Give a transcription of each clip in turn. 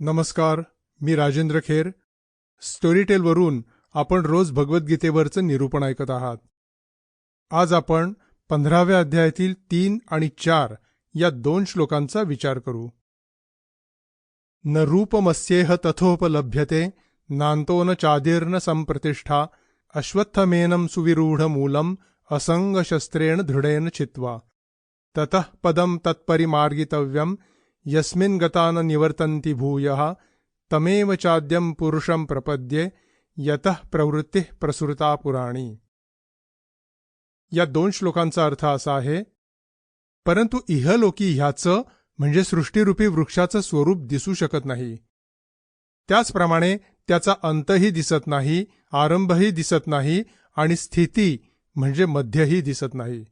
नमस्कार मी राजेंद्र खेर. स्टोरीटेलवरून आपण रोज भगवद्गीतेवरचं निरूपण ऐकत आहात. आज आपण पंधराव्या अध्यायातील तीन आणि चार या दोन श्लोकांचा विचार करू. न रूपमस्येह तथोपलभ्यते नांतो न चादीर्न संप्रतिष्ठा अश्वत्थमेनं असंग शस्त्रेण दृढेन चित्वा। ततः पदं तत्परिमार्गितव्यम यस्मिन् गतान निवर्तन्ति भूयः तमेव चाद्यं पुरुषं प्रपद्ये यतः प्रवृत्ती प्रसृता पुराणी। या दोन श्लोकांचा अर्थ असा आहे परंतु इहलोकी ह्याचं म्हणजे सृष्टीरूपी वृक्षाचं स्वरूप दिसू शकत नाही. त्याचप्रमाणे त्याचा अंतही दिसत नाही आरंभही दिसत नाही आणि स्थिती म्हणजे मध्यही दिसत नाही.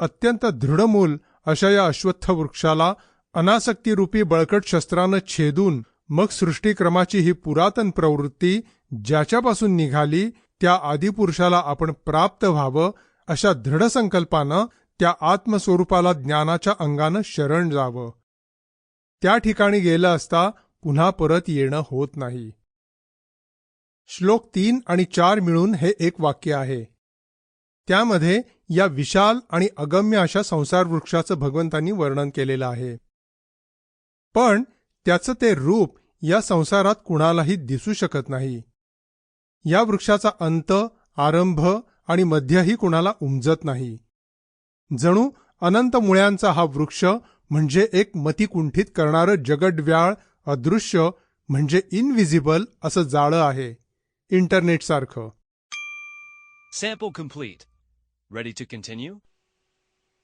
अत्यंत दृढमूल अशा या अश्वत्थ वृक्षाला अनासक्तीरूपी बळकट शस्त्रानं छेदून मग सृष्टीक्रमाची ही पुरातन प्रवृत्ती ज्याच्यापासून निघाली त्या आदिपुरुषाला आपण प्राप्त व्हावं अशा दृढ संकल्पानं त्या आत्मस्वरूपाला ज्ञानाच्या अंगानं शरण जावं. त्या ठिकाणी गेलं असता पुन्हा परत येणं होत नाही. श्लोक तीन आणि चार मिळून हे एक वाक्य आहे. त्यामध्ये या विशाल आणि अगम्य अशा संसार वृक्षाचं भगवंतांनी वर्णन केलेलं आहे. पण त्याचं ते रूप या संसारात कुणालाही दिसू शकत नाही. या वृक्षाचा अंत आरंभ आणि मध्यही कुणाला उमजत नाही. जणू अनंत मुळ्यांचा हा वृक्ष म्हणजे एक मतिकुंठित करणारं जगडव्याळ अदृश्य म्हणजे इनविजिबल असं जाळं आहे. इंटरनेटसारखं.